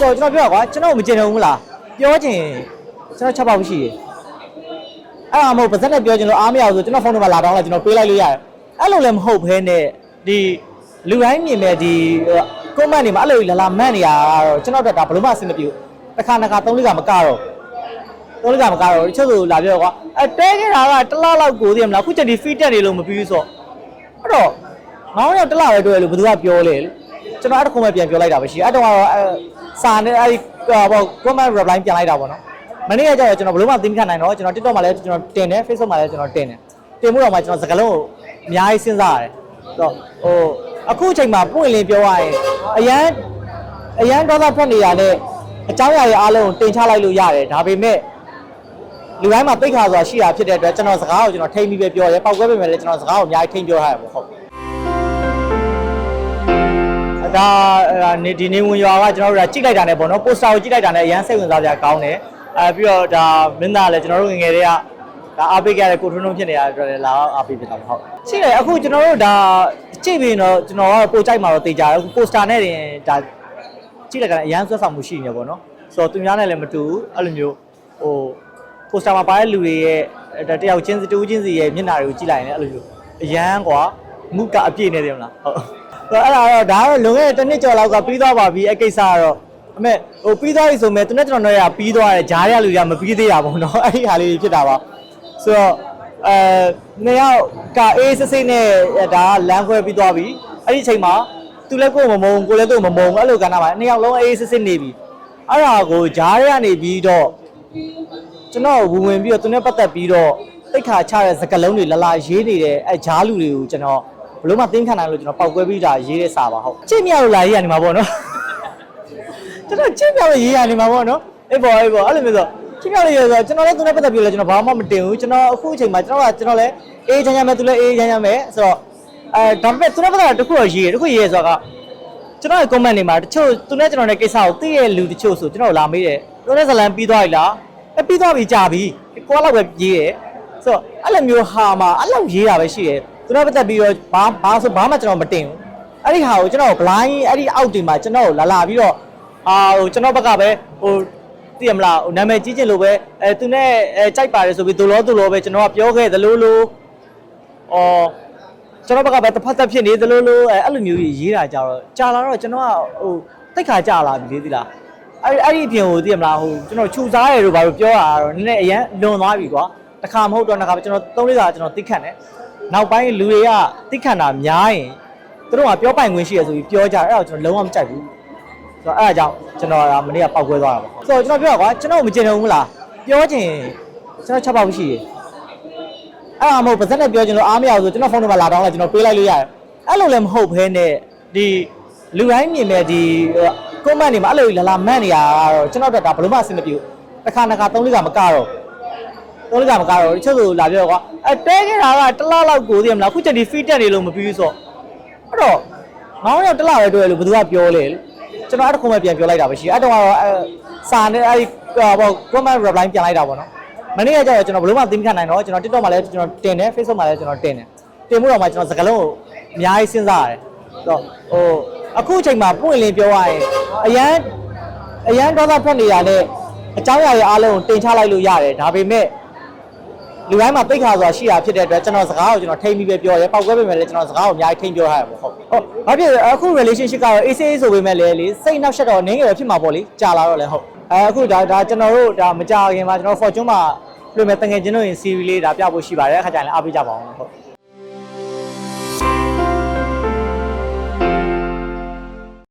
ဆိုတော့ကျွန်တော်ပြောတာကွာကျွန်တော်မကျင်တော့ဘူးလားပြောချင်ကျွန်တော်ချက်ပေါက်ရှိတယ်အဲ့ဒါမဟုတ်ပါဇက်နဲ့ပြောချင်လို့အားမရဘူးဆိုကျွန်တော်ဖုန်းနံပါတ်လာတောင်းလိုက်ကျွန်တော်ပေးလိုက်လို့ရတယ်အဲ့လိုလည်းမဟုတ်ဘဲနဲ့ဒီလူတိုင်းမြင်မဲ့ဒီကွန်မန့်တွေမှာအဲ့လိုလာလာမန့်နေရတော့ကျွန်တော်တို့ကဘယ်လိုမှအဆင်မပြေဘူးတစ်ခါတစ်ခါသုံးလေးကမကတော့သုံးလေးကမကတော့တချို့ဆိုလာပြောကွာအဲတဲခဲ့တာကတစ်လားလောက်ကိုသိရမလားအခုချက်ဒီ feed တက်နေလို့မပြီးဘူးဆိုအဲ့တော့ငောင်းရောက်တစ်လားပဲတွေ့လို့ဘယ်သူကပြောလဲ ကျွန်တော်အဲ့တခုမှပြန်ပြောလိုက်တာပဲရှိအဲ့တော့ကတော့အဲစာနဲ့အဲ့ဒီဟို comment reply ပြန်လိုက်တာပေါ့နော်မနေ့ကကျတော့ကျွန်တော်ဘယ်လိုမှသိမခံနိုင်တော့ကျွန်တော် TikTok မှာလည်းကျွန်တော်တင်တယ် Facebook မှာလည်းကျွန်တော်တင်တယ်တင်မှုတော့မှကျွန်တော်စကားလုံးကိုအများကြီးစဉ်းစားရတယ်ဆိုတော့ဟိုအခုအချိန်မှာပွင့်လင်းပြောရရင်အရန်အရန်ဒေါသထွက်နေရတဲ့အကြောင်းအရာတွေအားလုံးကိုတင်ချလိုက်လို့ရတယ်ဒါပေမဲ့လူတိုင်းမှာတိတ်ခါဆိုတာရှိတာဖြစ်တဲ့အတွက်ကျွန်တော်စကားကိုကျွန်တော်ထိမ့်ပြီးပဲပြောတယ်ပောက်ကွဲပေမဲ့လည်းကျွန်တော်စကားကိုအများကြီးထိမ့်ပြောထားရပါဟုတ် ဒါအဲနေဒီနေဝင်ရွာကကျွန်တော်တို့ကကြိတ်လိုက်တာနဲ့ပေါ့နော်ပိုစတာကိုကြိတ်လိုက်တာနဲ့အရန်စိတ်ဝင်စားစရာကောင်းတယ်အဲပြီးတော့ဒါမင်းသားလည်းကျွန်တော်တို့ငယ်ငယ်တွေကဒါအားပေးကြတဲ့ကိုထွန်းထွန်းဖြစ်နေတာအတွက်လည်းလာအားပေးဖြစ်တာပေါ့ဟုတ်ရှိတယ်အခုကျွန်တော်တို့ဒါကြည့်ပြီးတော့ကျွန်တော်ကပိုကြိုက်မှာတော့တေးကြတယ်အခုပိုစတာနဲ့တင်ဒါကြည့်လိုက်တာအရန်ဆွဲဆောင်မှုရှိနေပေါ့နော်ဆိုတော့သူများနဲ့လည်းမတူဘူးအဲ့လိုမျိုးဟိုပိုစတာမှာပါတဲ့လူတွေရဲ့တတယောက်ချင်းစီတူချင်းစီရဲ့မျက်နှာတွေကိုကြည့်လိုက်ရင်လည်းအဲ့လိုမျိုးအရန်ကွာမုကအပြည့်နေတယ်မလားဟုတ်ဆို တော့အဲ့ဒါတော့ဒါကတော့လွန်ခဲ့တဲ့တစ်နှစ်ကျော်လောက်ကပြီးသွားပါပြီအဲ့ကိစ္စကတော့အမေဟိုပြီးသွားပြီဆိုမဲ့သူနဲ့ကျွန်တော်တို့ကပြီးသွားတယ်ဂျားရလူတွေကမပြီးသေးတာပေါ့နော်အဲ့ဒီဟာလေးဖြစ်တာပါဆိုတော့အဲနှစ်ယောက်ကအေးစစ်စစ်နဲ့ဒါကလမ်းခွဲပြီးသွားပြီအဲ့ဒီအချိန်မှာသူလည်းကိုယ်မမုံကိုလည်းသူ့မမုံအဲ့လိုကဏ္ဍမှာနှစ်ယောက်လုံးအေးစစ်စစ်နေပြီအဲ့ဒါကိုဂျားရဲကနေပြီးတော့ကျွန်တော်ဝင်ဝင်ပြီးတော့သူနဲ့ပတ်သက်ပြီးတော့တိတ်ခါချတဲ့စကလုံးတွေလလာရေးနေတဲ့အဲဂျားလူတွေကိုကျွန်တော် ဘလို့မှသင်ခံနိုင်လို့ကျွန်တော်ပောက်ကွဲပြီးတာရေးတဲ့စာပါဟုတ်ချစ်မြောက်လို့လာရေးရနေမှာပေါ့နော်ကျွန်တော်ချစ်မြောက်လို့ရေးရနေမှာပေါ့နော်အေးပေါ့အေးပေါ့အဲ့လိုမျိုးဆိုချစ်မြောက်လို့ရေးဆိုတော့ကျွန်တော်လည်းသူနဲ့ပတ်သက်ပြီးတော့ကျွန်တော်ဘာမှမတင်ဘူးကျွန်တော်အခုအချိန်မှာကျွန်တော်ကကျွန်တော်လည်းအေးချမ်းချမ်းပဲသူလည်းအေးချမ်းချမ်းပဲဆိုတော့အဲဒါပေမဲ့သူနဲ့ပတ်သက်တာတစ်ခုတော့ရေးတယ်တစ်ခုရေးရဆိုတော့ကျွန်တော်ရဲ့ comment တွေမှာတချို့သူနဲ့ကျွန်တော်ရဲ့ကိစ္စကိုသိရဲ့လူတချို့ဆိုကျွန်တော်လာမေးတယ်သူနဲ့ဇလန်ပြီးသွားပြီလားအဲပြီးသွားပြီကြာပြီကိုကလောက်ပဲရေးတယ်ဆိုတော့အဲ့လိုမျိုးဟာမှာအဲ့လိုရေးတာပဲရှိတယ် သူနဲ့ပတ်သက်ပြီးတော့ဘာဘာဆိုဘာမှကျွန်တော်မတင်ဘူးအဲ့ဒီဟာကိုကျွန်တော် blind အဲ့ဒီအောက်တင်မှာကျွန်တော်လာလာပြီးတော့အာဟိုကျွန်တော်ဘက်ကပဲဟိုသိရမလားဟိုနာမည်ကြီးချင်လို့ပဲအဲသူနဲ့အဲကြိုက်ပါတယ်ဆိုပြီးဒူလောဒူလောပဲကျွန်တော်ကပြောခဲ့သလိုလိုအော်ကျွန်တော်ဘက်ကပဲတစ်ဖက်သက်ဖြစ်နေသလိုလိုအဲအဲ့လိုမျိုးကြီးရေးတာကြတော့ကြာလာတော့ကျွန်တော်ကဟိုတိတ်ခါကြာလာပြီလေသီလားအဲ့အဲ့ဒီအပြင်ဟိုသိရမလားဟိုကျွန်တော်ခြူစားရလို့ဘာလို့ပြောတာတော့နည်းနည်းအရန်လွန်သွားပြီကွာတစ်ခါမဟုတ်တော့တစ်ခါပဲကျွန်တော်သုံးလေးခါကျွန်တော်တိတ်ခတ်တယ် နောက်ပိုင်းလူတွေကတိတ်ခတ်တာများရင်သူတို့ကပြောပိုင်ခွင့်ရှိရဆိုပြီးပြောကြတယ်အဲ့တော့ကျွန်တော်လုံးဝမကြိုက်ဘူးဆိုတော့အဲ့ဒါကြောင့်ကျွန်တော်ကမနေ့ကပောက်ခွဲသွားတာပေါ့ဆိုတော့ကျွန်တော်ပြောတာကွာကျွန်တော်မကျင်တော့ဘူးလားပြောချင်ကျွန်တော်ချက်ပေါက်ရှိတယ်အဲ့ဒါမဟုတ်ပါဇက်နဲ့ပြောချင်လို့အားမရဘူးဆိုကျွန်တော်ဖုန်းနံပါတ်လာတောင်းလိုက်ကျွန်တော်ပေးလိုက်လို့ရတယ်အဲ့လိုလည်းမဟုတ်ဘဲနဲ့ဒီလူတိုင်းမြင်မဲ့ဒီကွန်မန့်တွေမှာအဲ့လိုလာလာမန့်နေရတော့ကျွန်တော်တို့ကဒါဘယ်လိုမှအဆင်မပြေဘူးတစ်ခါတစ်ခါသုံးလေးကမကတော့ သုံးလေးကမကတော့တချို့ဆိုလာပြောကွာအဲတဲခဲ့တာကတစ်လားလောက်ကိုသိရမလားအခုချက်ဒီ feed တက်နေလို့မပြီးဘူးဆိုအဲ့တော့ငောင်းရောက်တစ်လားပဲတွေ့လို့ဘယ်သူကပြောလဲကျွန်တော်အဲ့တခုမှပြန်ပြောလိုက်တာပဲရှိအဲ့တော့ကတော့အဲစာနဲ့အဲ့ဒီဟို comment reply ပြန်လိုက်တာပေါ့နော်မနေ့ကကျတော့ကျွန်တော်ဘယ်လို့မှသိမခံနိုင်တော့ကျွန်တော် TikTok မှာလည်းကျွန်တော်တင်တယ် Facebook မှာလည်းကျွန်တော်တင်တယ်တင်မှုတော့မှကျွန်တော်စကားလုံးကိုအများကြီးစဉ်းစားရတယ်ဆိုတော့ဟိုအခုအချိန်မှာပွင့်လင်းပြောရရင်အရန်အရန်ဒေါသထွက်နေရတဲ့အကြောင်းအရာတွေအားလုံးကိုတင်ချလိုက်လို့ရတယ်ဒါပေမဲ့ လူတိုင်းမှာတိတ်ခါဆိုတာရှိတာဖြစ်တဲ့အတွက်ကျွန်တော်စကားကိုကျွန်တော်ထိမ့်ပြီးပဲပြောရဲပောက်ကွဲပေမဲ့လည်းကျွန်တော်စကားကိုအများကြီးထိမ့်ပြောထားရပါဟုတ်ဟုတ်ဘာဖြစ်လဲအခု relationship ကတော့ AC ဆိုပေမဲ့လည်းလေစိတ်နောက်ဆက်တော့နင်းငယ်ပဲဖြစ်မှာပေါ့လေကြာလာတော့လည်းဟုတ်အဲအခုဒါဒါကျွန်တော်တို့ဒါမကြခင်မှာကျွန်တော် Fortune မှာတွေ့မဲ့တငယ်ချင်းတို့ရင် series လေးဒါပြဖို့ရှိပါတယ်အခါကျရင်လည်းအားပေးကြပါအောင်ဟုတ်